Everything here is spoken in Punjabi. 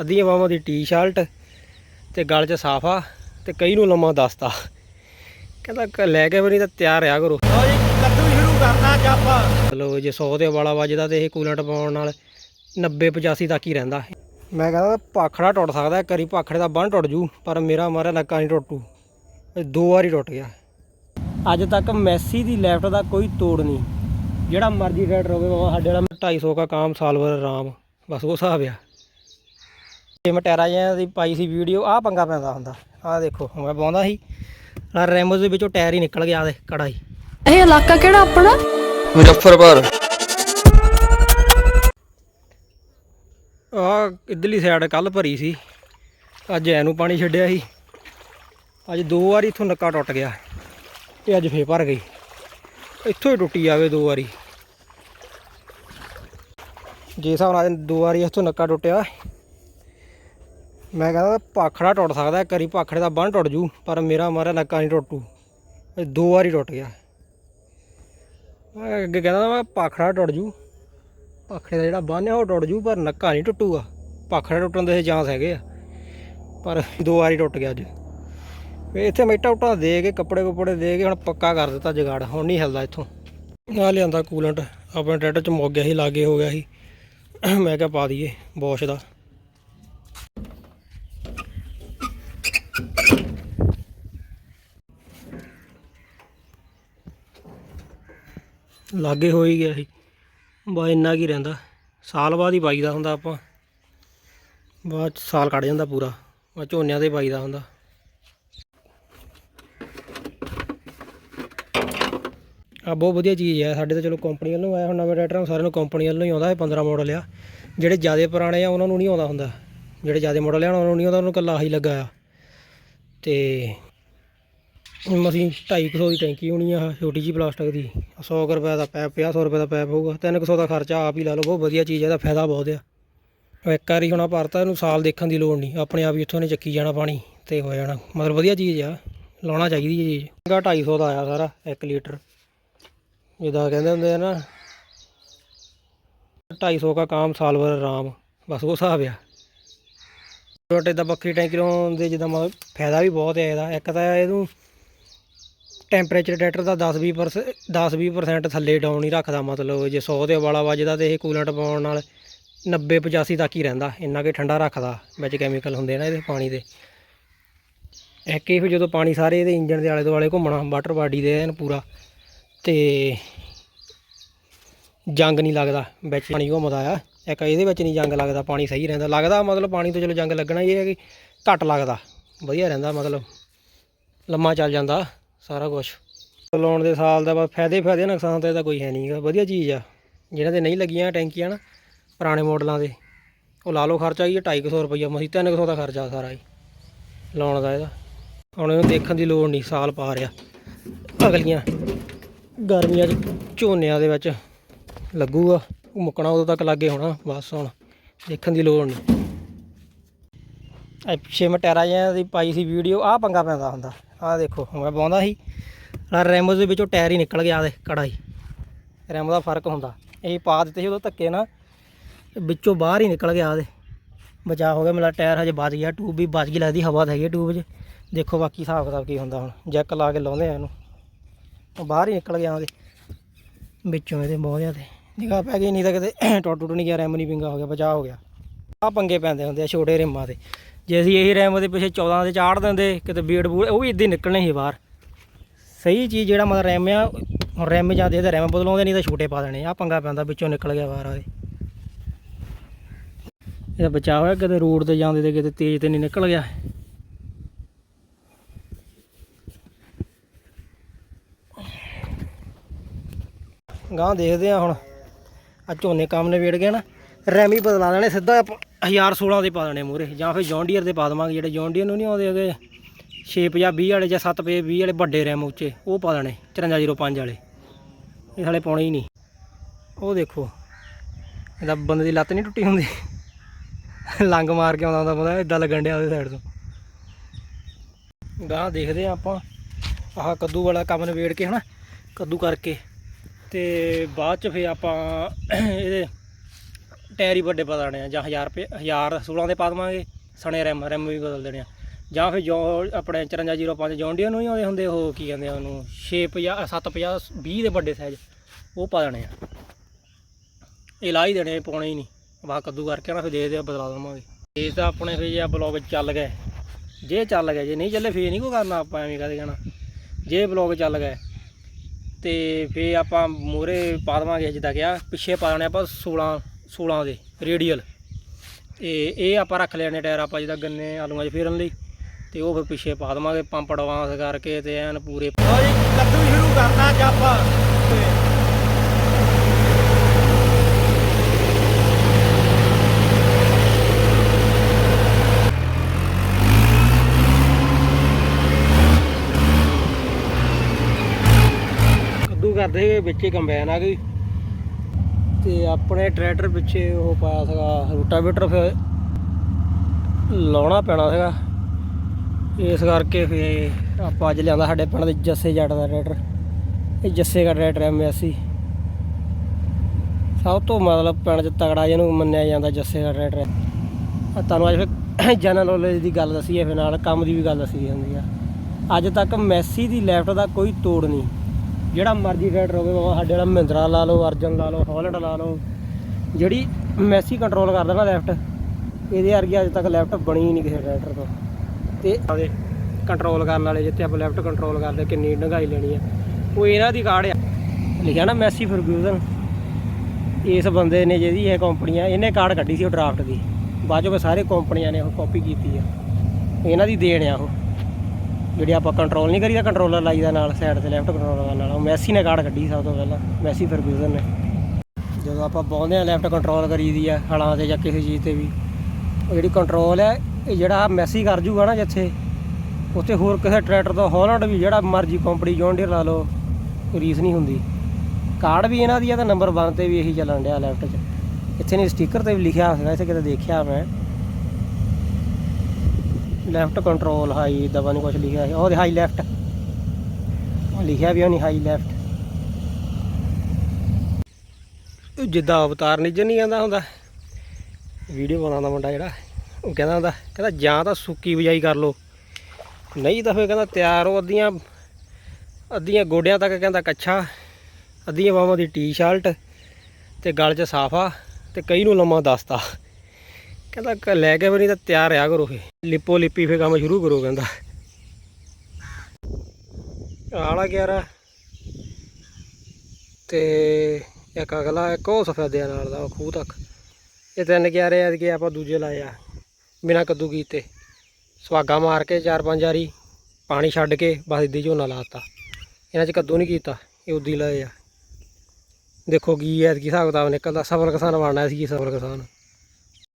ਅੱਧੀਆਂ ਬਾਹਾਂ ਦੀ ਟੀ-ਸ਼ਰਟ ਤੇ ਗਲ 'ਚ ਸਾਫਾ ਤੇ ਕਈ ਨੂੰ ਲੰਮਾ ਦੱਸਤਾ। ਕਹਿੰਦਾ ਕ- ਲੈ ਕੇ ਵੀ ਨਹੀਂ ਤਾਂ ਤਿਆਰ ਆ ਕਰੋ। ਲਓ ਜੀ ਕੱਦੂ ਸ਼ੁਰੂ ਕਰਨਾ ਆਪਾਂ। ਚਲੋ ਜੇ 100 ਦੇ ਵਾਲਾ ਵੱਜਦਾ ਤੇ ਇਹ ਕੂਲੈਂਟ ਪਾਉਣ ਨਾਲ 90 85 ਤੱਕ ਹੀ ਰਹਿੰਦਾ। ਮੈਂ ਕਹਿੰਦਾ ਪਾਖੜਾ ਟੁੱਟ ਸਕਦਾ ਇੱਕ ਵਾਰੀ ਪਾਖੜੇ ਦਾ ਬੰਨ ਟੁੱਟ ਜੂ ਪਰ ਮੇਰਾ ਮਾਰਿਆ ਨੱਕਾ ਨਹੀਂ ਟੁੱਟੂ। ਦੋ ਵਾਰੀ ਟੁੱਟ ਗਿਆ। ਅੱਜ ਤੱਕ ਮੈਸੀ ਦੀ ਲੈਫਟ ਦਾ ਕੋਈ ਤੋੜ ਨਹੀਂ। ਜਿਹੜਾ ਮਰਜ਼ੀ ਟਰੈਕਟਰ ਹੋਵੇ ਬਾਬਾ ਸਾਡੇ ਵਾਲਾ 250 ਦਾ ਕਾਮ ਸਾਲ ਭਰ ਆਰਾਮ। ਬਸ ਉਹ ਹਿਸਾਬ ਆ। ਇਹ ਮਟੈਰਾ ਜਿਹਾ ਦੀ ਪਾਈ ਸੀ ਵੀਡੀਓ ਆਹ ਪੰਗਾ ਪੈਂਦਾ ਹੁੰਦਾ। ਆਹ ਦੇਖੋ ਮੈਂ ਪਾਉਂਦਾ ਸੀ। ਰੈਮੋਸ ਦੇ ਵਿੱਚੋਂ ਟਾਇਰ ਹੀ ਨਿਕਲ ਗਿਆ ਦੇ ਕੜਾ ਹੀ। ਇਹ ਇਲਾਕਾ ਕਿਹੜਾ ਆਪਣਾ? ਮੁਜ਼ੱਫਰਪੁਰ। ਆ ਇਧਰਲੀ ਸਾਈਡ ਕੱਲ ਭਰੀ ਸੀ। ਅੱਜ ਐਨੂੰ ਪਾਣੀ ਛੱਡਿਆ ਸੀ। ਅੱਜ ਦੋ ਵਾਰੀ ਇਥੋਂ ਨੱਕਾ ਟੁੱਟ ਗਿਆ। ਤੇ ਅੱਜ ਫੇਰ ਭਰ ਗਈ। ਇੱਥੋਂ ਹੀ ਟੁੱਟੀ ਜਾਵੇ ਦੋ ਵਾਰੀ। ਜੇ ਹਿਸਾਬ ਨਾਲ ਦੋ ਵਾਰੀ ਇੱਥੋਂ ਨੱਕਾ ਟੁੱਟਿਆ ਮੈਂ ਕਹਿੰਦਾ ਪਾਖੜਾ ਟੁੱਟ ਸਕਦਾ ਕਰੀ ਵਾਰੀ ਪਾਖੜੇ ਦਾ ਬੰਨ ਟੁੱਟ ਜੂ, ਪਰ ਮੇਰਾ ਮਾਰਿਆ ਨੱਕਾ ਨਹੀਂ ਟੁੱਟੂ। ਇਹ ਦੋ ਵਾਰੀ ਟੁੱਟ ਗਿਆ। ਮੈਂ ਅੱਗੇ ਕਹਿੰਦਾ ਮੈਂ ਪਾਖੜਾ ਟੁੱਟ ਜੂ। ਪਾਖੜੇ ਦਾ ਜਿਹੜਾ ਬੰਨ੍ਹ ਆ, ਉਹ ਟੁੱਟ ਜੂ, ਪਰ ਨੱਕਾ ਨਹੀਂ ਟੁੱਟੂਗਾ। ਪਾਖੜਾ ਟੁੱਟਣ ਦੇ ਚਾਂਸ ਹੈਗੇ ਆ। ਪਰ ਦੋ ਵਾਰੀ ਟੁੱਟ ਗਿਆ ਅੱਜ। ਵੀ ਇੱਥੇ ਮਿੱਟਾ ਉਟਾ ਦੇ ਕੇ, ਕੱਪੜੇ ਕੁਪੜੇ ਦੇ ਕੇ ਹੁਣ ਪੱਕਾ ਕਰ ਦਿੱਤਾ ਜਗਾੜ। ਹੁਣ ਨਹੀਂ ਹਿਲਦਾ ਇੱਥੋਂ। ਨਾ ਲਿਆਂਦਾ ਕੂਲੈਂਟ ਆਪਣੇ ਟਰੈਕਟਰ ਚ ਮੁੱਕ ਗਿਆ ਸੀ, ਲਾਗੇ ਹੋ ਗਿਆ ਸੀ। ਮੈਂ ਕਿਹਾ ਪਾ ਦਈਏ, ਬੋਸ਼ ਦਾ। ਲਾਗੇ ਹੋ ਹੀ ਗਿਆ ਸੀ। ਬਾ ਇੰਨਾ ਕੀ ਰਹਿੰਦਾ। ਸਾਲ ਬਾਅਦ ਹੀ ਪਾਈਦਾ ਹੁੰਦਾ ਆਪਾਂ। ਬਾਅਦ 'ਚ ਸਾਲ ਕੱਢ ਜਾਂਦਾ ਪੂਰਾ। ਬਾ ਝੋਨਿਆਂ ਦੇ ਪਾਈਦਾ ਹੁੰਦਾ। ਆ ਬਹੁਤ ਵਧੀਆ ਚੀਜ਼ ਹੈ ਸਾਡੇ ਤਾਂ ਚਲੋ ਕੰਪਨੀ ਵੱਲੋਂ ਆਇਆ ਹੁਣ ਨਵੇਂ ਟਰੈਕਟਰ ਸਾਰਿਆਂ ਨੂੰ ਕੰਪਨੀ ਵੱਲੋਂ ਹੀ ਆਉਂਦਾ ਇਹ 15 ਮਾਡਲ ਆ। ਜਿਹੜੇ ਜ਼ਿਆਦਾ ਪੁਰਾਣੇ ਆ, ਉਹਨਾਂ ਨੂੰ ਨਹੀਂ ਆਉਂਦਾ ਹੁੰਦਾ। ਜਿਹੜੇ ਜ਼ਿਆਦਾ ਮਾਡਲ ਆ, ਉਹਨਾਂ ਨੂੰ ਨਹੀਂ ਆਉਂਦਾ। ਉਹਨਾਂ ਨੂੰ ਕੱਲਾ ਆਹੀ ਲੱਗਾ ਆ। ਤੇ ਮਸੀਂ 250 ਦੀ ਟੈਂਕੀ ਹੋਣੀ ਆ, ਛੋਟੀ ਜੀ ਪਲਾਸਟਿਕ ਦੀ। 100 ਕੁ ਰੁਪਏ ਦਾ ਪੈਪ 50 ਰੁਪਏ ਦਾ ਪੈਪ ਹੋਊਗਾ। 300 ਦਾ ਖਰਚਾ ਆਪ ਹੀ ਲਾ ਲਓ, ਬਹੁਤ ਵਧੀਆ ਚੀਜ਼ ਹੈ ਇਹਦਾ ਫਾਇਦਾ ਬਹੁਤ ਆ। ਇੱਕ ਵਾਰੀ ਹੁਣ ਭਰਤਾ, ਇਹਨੂੰ ਸਾਲ ਦੇਖਣ ਦੀ ਲੋੜ ਨਹੀਂ। ਆਪਣੇ ਆਪ ਹੀ ਇੱਥੋਂ ਨੇ ਚੱਕੀ ਜਾਣਾ ਪਾਣੀ ਤੇ ਹੋ ਜਾਣਾ। ਮਤਲਬ ਵਧੀਆ ਚੀਜ਼ ਆ, ਲਾਉਣਾ ਚਾਹੀਦੀ ਹੈ ਚੀਜ਼। ਮਹਿੰਗਾ 250 ਦਾ ਆਇਆ ਸਾਰਾ 1 ਲੀਟਰ। ਜਿੱਦਾਂ ਕਹਿੰਦੇ ਹੁੰਦੇ ਆ ਨਾ 250 ਦਾ ਕਾਮ ਸਾਲ ਭਰ ਆਰਾਮ, ਬਸ ਉਹ ਹਿਸਾਬ ਆ। ਛੋਟੇ ਦਾ ਬੱਕਰੀ ਟੈਂਕੀ ਲਾਉਣ ਦੇ ਜਿੱਦਾਂ ਮਤਲਬ ਫਾਇਦਾ ਵੀ ਬਹੁਤ ਹੈ ਇਹਦਾ। ਇੱਕ ਤਾਂ ਇਹਨੂੰ ਟੈਂਪਰੇਚਰ ਡਾਇਰੈਕਟਰ ਦਾ 10-20% 10-20% ਥੱਲੇ ਡਾਊਨ ਹੀ ਰੱਖਦਾ ਮਤਲਬ ਜੇ 100 ਦੇ ਵਾਲਾ ਵੱਜਦਾ ਤੇ ਇਹ ਕੂਲੈਂਟ ਪਾਉਣ ਨਾਲ 90-85 ਤੱਕ ਹੀ ਰਹਿੰਦਾ, ਇੰਨਾ ਕਿ ਠੰਡਾ ਰੱਖਦਾ ਵਿੱਚ ਕੈਮੀਕਲ ਹੁੰਦੇ ਨਾ ਇਹਦੇ ਪਾਣੀ ਦੇ। ਇੱਕ ਇਹ ਫਿਰ ਜਦੋਂ ਪਾਣੀ ਸਾਰੇ ਇਹਦੇ ਇੰਜਨ ਦੇ ਆਲੇ ਦੁਆਲੇ ਘੁੰਮਣਾ ਵਾਟਰ ਬਾਡੀ ਦੇ ਐਨ ਪੂਰਾ ਤੇ ਜੰਗ ਨਹੀਂ ਲੱਗਦਾ, ਵਿੱਚ ਪਾਣੀ ਘੁੰਮਦਾ ਆ। ਇੱਕ ਇਹਦੇ ਵਿੱਚ ਨਹੀਂ ਜੰਗ ਲੱਗਦਾ, ਪਾਣੀ ਸਹੀ ਰਹਿੰਦਾ। ਲੱਗਦਾ ਮਤਲਬ ਪਾਣੀ ਤੋਂ ਚਲੋ ਜੰਗ ਲੱਗਣਾ ਇਹ ਹੈ ਕਿ ਘੱਟ ਲੱਗਦਾ, ਵਧੀਆ ਰਹਿੰਦਾ ਮਤਲਬ, ਲੰਮਾ ਚੱਲ ਜਾਂਦਾ। ਸਾਰਾ ਕੁਝ ਲਾਉਣ ਦੇ ਸਾਲ ਦਾ ਬਸ ਫਾਇਦੇ ਫਾਇਦੇ ਨੁਕਸਾਨ ਤਾਂ ਇਹਦਾ ਕੋਈ ਹੈ ਨਹੀਂਗਾ ਵਧੀਆ ਚੀਜ਼ ਆ। ਜਿਹਨਾਂ ਦੇ ਨਹੀਂ ਲੱਗੀਆਂ ਟੈਂਕੀਆਂ ਨਾ, ਪੁਰਾਣੇ ਮਾਡਲਾਂ ਦੇ, ਉਹ ਲਾ ਲਓ ਖਰਚਾ ਹੀ 250 ਰੁਪਈਆ ਮਸੀ 300 ਦਾ ਖਰਚਾ ਸਾਰਾ ਹੀ ਲਾਉਣ ਦਾ ਇਹਦਾ। ਹੁਣ ਇਹਨੂੰ ਦੇਖਣ ਦੀ ਲੋੜ ਨਹੀਂ, ਸਾਲ ਪਾ ਰਿਹਾ। ਅਗਲੀਆਂ ਗਰਮੀਆਂ 'ਚ ਝੋਨਿਆਂ ਦੇ ਵਿੱਚ ਲੱਗੂਗਾ। ਉਹ ਮੁੱਕਣਾ ਉਦੋਂ ਤੱਕ ਲੱਗੇ ਹੋਣਾ, ਬਸ ਹੁਣ ਦੇਖਣ ਦੀ ਲੋੜ ਨਹੀਂ। ਇਹ ਪਿੱਛੇ ਮਟੈਰਾ ਜਿਹਾ ਦੀ ਪਾਈ ਸੀ ਵੀਡੀਓ, ਆਹ ਪੰਗਾ ਪੈਂਦਾ ਹੁੰਦਾ। ਆਹ ਦੇਖੋ ਮੈਂ ਪਾਉਂਦਾ ਸੀ। ਆਹ ਰੈਮੋਸ ਦੇ ਵਿੱਚੋਂ ਟਾਇਰ ਹੀ ਨਿਕਲ ਗਿਆ ਦੇ ਕੜਾ ਰੈਮ ਦਾ ਫ਼ਰਕ ਹੁੰਦਾ। ਇਹ ਪਾ ਦਿੱਤੇ ਸੀ, ਉਦੋਂ ਧੱਕੇ ਨਾ ਵਿੱਚੋਂ ਬਾਹਰ ਹੀ ਨਿਕਲ ਗਿਆ ਉਹਦੇ ਬਚਾ ਹੋ ਗਿਆ, ਮੇਰਾ ਟਾਇਰ ਹਜੇ ਬਚ ਗਿਆ, ਟੂਬ ਵੀ ਬਚ ਗਈ, ਲੱਗਦੀ ਹਵਾ ਤਾਂ ਹੈਗੀ ਟੂਬ 'ਚ। ਦੇਖੋ ਬਾਕੀ ਹਿਸਾਬ ਕਿਤਾਬ ਕੀ ਹੁੰਦਾ ਹੁਣ। ਜੈਕ ਲਾ ਕੇ ਲਾਉਂਦੇ ਆ ਇਹਨੂੰ। ਉਹ ਬਾਹਰ ਹੀ ਨਿਕਲ ਗਿਆ ਉਹਦੇ ਵਿੱਚੋਂ ਇਹਦੇ ਬਹੁਤ ਜ਼ਿਆਦਾ। ਨਿਗਾਹ ਪੈ ਗਈ, ਨਹੀਂ ਤਾਂ ਕਿਤੇ ਟੁੱਟ ਟੁੱਟ ਨਹੀਂ ਗਿਆ, ਰੈਮ ਨਹੀਂ ਪਿੰਗਾ ਹੋ ਗਿਆ ਬਚਾ ਹੋ ਗਿਆ। ਆ ਪੰਗੇ ਪੈਂਦੇ ਹੁੰਦੇ ਆ ਛੋਟੇ ਰਿਮਾਂ ਤੇ। ਜੇ ਅਸੀਂ ਇਹੀ ਰੈਮ ਦੇ ਪਿੱਛੇ 14 ਦੇ ਚਾੜ ਦਿੰਦੇ, ਕਿਤੇ ਬੀੜ ਬੂੜ, ਉਹ ਵੀ ਇਦਾਂ ਹੀ ਨਿਕਲਣੇ ਸੀ ਬਾਹਰ। ਸਹੀ ਚੀਜ਼ ਜਿਹੜਾ ਮਤਲਬ ਰੈਮ ਆ, ਹੁਣ ਰੈਮ ਜਾਂਦੇ ਇਹਦੇ ਰੈਮ ਬਦਲਾਉਂਦੇ ਨਹੀਂ ਤਾਂ ਛੋਟੇ ਪਾ ਦੇਣੇ ਆ ਪੰਗਾ ਪੈਂਦਾ ਵਿੱਚੋਂ ਨਿਕਲ ਗਿਆ ਬਾਹਰ ਆਦੇ ਇਹਦਾ ਬਚਾਅ ਹੋਇਆ ਕਿਤੇ ਰੋਡ ਤੇ ਜਾਂਦੇ ਤੇ ਕਿਤੇ ਤੇਜ਼ ਤੇ ਨਹੀਂ ਨਿਕਲ ਗਿਆ। ਗਾਂ ਦੇਖਦੇ ਆ ਹੁਣ। ਆ ਝੋਨੇ ਕੰਮ ਨੇ ਵੇੜ ਗਏ ਨਾ। ਰੈਮੀ ਬਦਲਾ ਦੇਣੇ ਸਿੱਧਾ ਆਪਾਂ 1016 ਦੇ ਪਾ ਦੇਣੇ ਮੂਰੇ ਜਾਂ ਫਿਰ ਜੌਂਡੀਅਰ ਦੇ ਪਾ ਦੇਵਾਂਗੇ, ਜਿਹੜੇ ਜੌਂਡੀਅਰ ਨੂੰ ਨਹੀਂ ਆਉਂਦੇ ਹੈਗੇ। 650 20 ਵਾਲੇ ਜਾਂ 7 20 ਵਾਲੇ ਵੱਡੇ ਰੈਮ ਉੱਚੇ, ਉਹ ਪਾ ਦੇਣੇ 5405 ਵਾਲੇ। ਇਹ ਸਾਲੇ ਪਾਉਣੇ ਹੀ ਨਹੀਂ। ਉਹ ਦੇਖੋ, ਇਹਦਾ ਬੰਦੇ ਦੀ ਲੱਤ ਨਹੀਂ ਟੁੱਟੀ ਹੁੰਦੀ। ਲੰਗ ਮਾਰ ਕੇ ਆਉਂਦਾ ਹੁੰਦਾ ਬੰਦਾ ਇਦਾਂ ਲੱਗਣ ਡਿਆ ਉਹਦੇ ਸਾਈਡ ਤੋਂ। ਗਾਹ ਦੇਖਦੇ ਆ ਆਪਾਂ, ਆਹ ਕੱਦੂ ਵਾਲਾ ਕੰਮ ਨਿਬੇੜ ਕੇ ਹਨਾ, ਕੱਦੂ ਕਰਕੇ। ਤੇ ਬਾਅਦ ਚ ਫੇ ਆਪਾਂ ਇਹਦੇ ਟਾਇਰ ਹੀ ਵੱਡੇ ਦੇਣੇ ਆ, ਜਾਂ 1000 ਰੁਪਏ 1000 16 ਦੇ ਪਾ ਦੇਵਾਂਗੇ, ਸਣੇ ਰੈਮ ਰੈਮ ਵੀ ਬਦਲ ਦੇਣੇ ਆ। ਜਾਂ ਫਿਰ ਜੋ ਆਪਣੇ 5405 ਜੌਂਡੀਆਂ ਨੂੰ ਹੀ ਆਉਂਦੇ ਹੁੰਦੇ, ਉਹ ਕੀ ਕਹਿੰਦੇ ਆ ਉਹਨੂੰ 650 750 20 ਦੇ ਵੱਡੇ ਸਾਈਜ਼ ਉਹ ਪਾ ਦੇਣੇ ਆ। ਇਹ ਲਾ ਹੀ ਦੇਣੇ, ਪਾਉਣੇ ਹੀ ਨਹੀਂ। ਬਾਹ ਕੱਦੂ ਕਰਕੇ ਨਾ ਫਿਰ ਦੇ ਦੇ, ਬਦਲਾ ਦੇਵਾਂਗੇ। ਇਹ ਤਾਂ ਆਪਣੇ ਫਿਰ ਜੇ ਬਲੌਗ ਚੱਲ ਗਏ। ਜੇ ਚੱਲ ਗਏ, ਜੇ ਨਹੀਂ ਚੱਲੇ, ਫੇਰ ਨਹੀਂ ਕੋ ਕਰਨਾ ਆਪਾਂ, ਐਵੇਂ ਕਹਦੇ ਕਹਿਣਾ ਜੇ ਬਲੌਗ ਚੱਲ ਗਏ, ਤੇ ਫੇਰ ਆਪਾਂ ਮੂਰੇ ਪਾ ਦੇਵਾਂਗੇ, ਜਿੱਦਾਂ ਕਿਹਾ, ਪਿੱਛੇ ਪਾ ਦੇਣੇ ਆਪਾਂ 16 16 ਦੇ, ਰੇਡੀਅਲ। ਤੇ ਇਹ ਆਪਾਂ ਰੱਖ ਲੈਣੇ ਟਾਇਰ, ਆਪਾਂ ਜਿੱਦਾਂ ਗੰਨੇ ਆਲੂਆਂ 'ਚ ਫੇਰਨ ਲਈ। ਤੇ ਉਹ ਫਿਰ ਪਿੱਛੇ ਪਾ ਦੇਵਾਂਗੇ, ਪੰਪ ਐਡਵਾਂਸ ਕਰਕੇ ਤੇ ਐਨ ਪੂਰੇ ਲਓ ਜੀ ਕੱਦੂ ਸ਼ੁਰੂ ਕਰਨਾ ਅੱਜ ਕੱਦੂ ਕਰਦੇ ਵਿੱਚ ਹੀ ਕੰਬਾਈਨ ਆ ਗਈ। ਤੇ ਆਪਣੇ ਟਰੈਕਟਰ ਪਿੱਛੇ ਉਹ ਪਾਇਆ ਸੀਗਾ, ਰੂਟਾਵੇਟਰ ਫਿਰ ਲਾਉਣਾ ਪੈਣਾ ਸੀਗਾ। ਇਸ ਕਰਕੇ ਫਿਰ ਆਪਾਂ ਅੱਜ ਲਿਆਂਦਾ ਸਾਡੇ ਪਿੰਡ ਦੇ ਜੱਸੇ ਜੱਟ ਦਾ ਟਰੈਕਟਰ। ਇਹ ਜੱਸੇ ਦਾ ਟਰੈਕਟਰ ਐਮਐਸਸੀ ਸਭ ਤੋਂ ਮਤਲਬ ਪਿੰਡ 'ਚ ਤਗੜਾ ਜਿਹਨੂੰ ਮੰਨਿਆ ਜਾਂਦਾ ਜੱਸੇ ਦਾ ਟਰੈਕਟਰ ਤੁਹਾਨੂੰ ਅੱਜ ਫਿਰ ਜਨਰਲ ਨੌਲੇਜ ਦੀ ਗੱਲ ਦੱਸੀ ਹੈ ਫਿਰ ਨਾਲ ਕੰਮ ਦੀ ਵੀ ਗੱਲ ਦੱਸੀ ਹੁੰਦੀ ਆ। ਅੱਜ ਤੱਕ ਮੈਸੀ ਦੀ ਲੈਫਟ ਦਾ ਕੋਈ ਤੋੜ ਨਹੀਂ। ਜਿਹੜਾ ਮਰਜ਼ੀ ਟਰੈਕਟਰ ਹੋਵੇ ਭਾਵੇਂ ਸਾਡੇ ਵਾਲਾ ਮਹਿੰਦਰਾ ਲਾ ਲਓ, ਅਰਜਨ ਲਾ ਲਓ ਹਾਲੈਂਡ ਲਾ ਲਓ। ਜਿਹੜੀ ਮੈਸੀ ਕੰਟਰੋਲ ਕਰਦਾ ਨਾ ਲੈਫਟ ਇਹਦੇ ਵਰਗੀ ਅੱਜ ਤੱਕ ਲੈਫਟ ਬਣੀ ਨਹੀਂ ਕਿਸੇ ਟਰੈਕਟਰ ਤੋਂ। ਤੇ ਆਦੇ ਕੰਟਰੋਲ ਕਰਨ ਵਾਲੇ, ਜਿੱਥੇ ਆਪਾਂ ਲੈਫਟ ਕੰਟਰੋਲ ਕਰਦੇ, ਕਿੰਨੀ ਡੰਗਾਈ ਲੈਣੀ ਆ। ਉਹ ਇਹਨਾਂ ਦੀ ਕਾਰਡ ਆ। ਲਿਖਿਆ ਨਾ ਮੈਸੀ ਫਰਗੂਜ਼ਨ ਇਸ ਬੰਦੇ ਨੇ ਜਿਹਦੀ ਇਹ ਕੰਪਨੀ ਆ ਇਹਨੇ ਕਾਰਡ ਕੱਢੀ ਸੀ ਉਹ ਡਰਾਫਟ ਦੀ। ਬਾਅਦ ਚੋਂ ਸਾਰੇ ਕੰਪਨੀਆਂ ਨੇ ਉਹ ਕਾਪੀ ਕੀਤੀ ਆ। ਇਹਨਾਂ ਦੀ ਦੇਣ ਆ ਉਹ। ਜਿਹੜੀ ਆਪਾਂ ਕੰਟਰੋਲ ਨਹੀਂ ਕਰੀਦਾ ਕੰਟਰੋਲਰ ਲਾਈਦਾ ਨਾਲ ਸਾਈਡ ਤੇ ਲੈਫਟ ਕੰਟਰੋਲਰ ਨਾਲ। ਮੈਸੀ ਨੇ ਕਾਰਡ ਕੱਢੀ ਸਭ ਤੋਂ ਪਹਿਲਾਂ ਮੈਸੀ ਫਰਗੂਜ਼ਨ ਨੇ। ਜਦੋਂ ਆਪਾਂ ਪਾਉਂਦੇ ਆ ਲੈਫਟ ਕੰਟਰੋਲ ਕਰੀਦੀ ਆ, ਹਲਾਂ ਤੇ ਜਾਂ ਕਿਸੇ ਚੀਜ਼ ਤੇ ਵੀ, ਉਹ ਜਿਹੜੀ ਕੰਟਰੋਲ ਹੈ ਇਹ ਜਿਹੜਾ ਮੈਸੀ ਕਰ ਜੂਗਾ ਨਾ ਜਿੱਥੇ, ਉੱਥੇ ਹੋਰ ਕਿਸੇ ਟਰੈਕਟਰ ਤੋਂ ਹਾਲੈਂਡ ਵੀ ਜਿਹੜਾ ਮਰਜ਼ੀ ਕੰਪਨੀ ਜੌਂਡੀਅਰ ਲਾ ਲਓ ਰੀਸ ਨਹੀਂ ਹੁੰਦੀ। ਕਾਰਡ ਵੀ ਇਹਨਾਂ ਦੀ ਆ ਤਾਂ ਨੰਬਰ 1 ਤੇ ਵੀ ਇਹੀ ਚੱਲਣ ਡਿਆ ਲੈਫਟ 'ਚ। ਇੱਥੇ ਨਹੀਂ ਸਟicker ਤੇ ਵੀ ਲਿਖਿਆ ਹੋਇਆ, ਇੱਥੇ ਕਿਤੇ ਦੇਖਿਆ ਮੈਂ। ਲੈਫਟ ਕੰਟਰੋਲ ਹਾਈ ਦਵਾ ਨਹੀਂ ਕੁਝ ਲਿਖਿਆ ਹੈ ਉਹ ਹਾਈ ਲੈਫਟ ਲਿਖਿਆ ਵੀ ਉਹ ਨਹੀਂ ਹਾਈ ਲੈਫਟ ਜਿੱਦਾਂ ਅਵਤਾਰ ਨਿਜਰ ਨਹੀਂ ਕਹਿੰਦਾ ਹੁੰਦਾ। ਵੀਡੀਓ ਬਣਾਉਂਦਾ ਮੁੰਡਾ ਜਿਹੜਾ। ਉਹ ਕਹਿੰਦਾ ਹੁੰਦਾ, ਕਹਿੰਦਾ ਜਾਂ ਤਾਂ ਸੁੱਕੀ ਬਿਜਾਈ ਕਰ ਲਓ। ਨਹੀਂ ਤਾਂ ਫਿਰ ਕਹਿੰਦਾ ਤਿਆਰ ਹੋ ਅੱਧੀਆਂ ਅੱਧੀਆਂ ਗੋਡਿਆਂ ਤੱਕ ਕਹਿੰਦਾ ਕੱਛਾ, ਅੱਧੀਆਂ ਬਾਹਾਂ ਦੀ ਟੀ-ਸ਼ਰਟ ਤੇ ਗਲ 'ਚ ਸਾਫਾ ਤੇ ਕਈ ਨੂੰ ਲੰਮਾ ਦਸਤਾ। ਕਹਿੰਦਾ ਲੈ ਕੇ ਵੀ ਨਹੀਂ ਤਾਂ ਤਿਆਰ ਰਿਹਾ ਕਰੋ ਫੇ ਲਿਪੋ ਲਿਪੀ ਫੇ ਕੰਮ ਸ਼ੁਰੂ ਕਰੋ ਕਹਿੰਦਾ। ਆਲਾ ਗਿਆਰਾ। ਤੇ ਇੱਕ ਅਗਲਾ, ਇੱਕ ਉਹ ਸਫੈਦਿਆਂ ਨਾਲ ਦਾ ਖੂਹ ਤੱਕ। ਇਹ ਤਿੰਨ ਗਿਆਰੇ ਐਤਕੀ ਆਪਾਂ ਦੂਜੇ ਲਾਏ ਆ, ਬਿਨਾਂ ਕੱਦੂ ਕੀਤੇ। ਸੁਹਾਗਾ ਮਾਰ ਕੇ ਚਾਰ ਪੰਜ ਵਾਰੀ, ਪਾਣੀ ਛੱਡ ਕੇ ਬਸ ਇੱਦੀ ਝੋਨਾ ਲਾਤਾ ਇਹਨਾਂ 'ਚ ਕੱਦੂ ਨਹੀਂ ਕੀਤਾ, ਇਹ ਉਦੀ ਲਾਏ ਆ। ਦੇਖੋ ਕੀ ਐਤਕੀ ਹਿਸਾਬ ਕਿਤਾਬ ਨਿਕਲਦਾ, ਸਫਲ ਕਿਸਾਨ ਬਣਨਾ ਸੀ ਸਫਲ ਕਿਸਾਨ।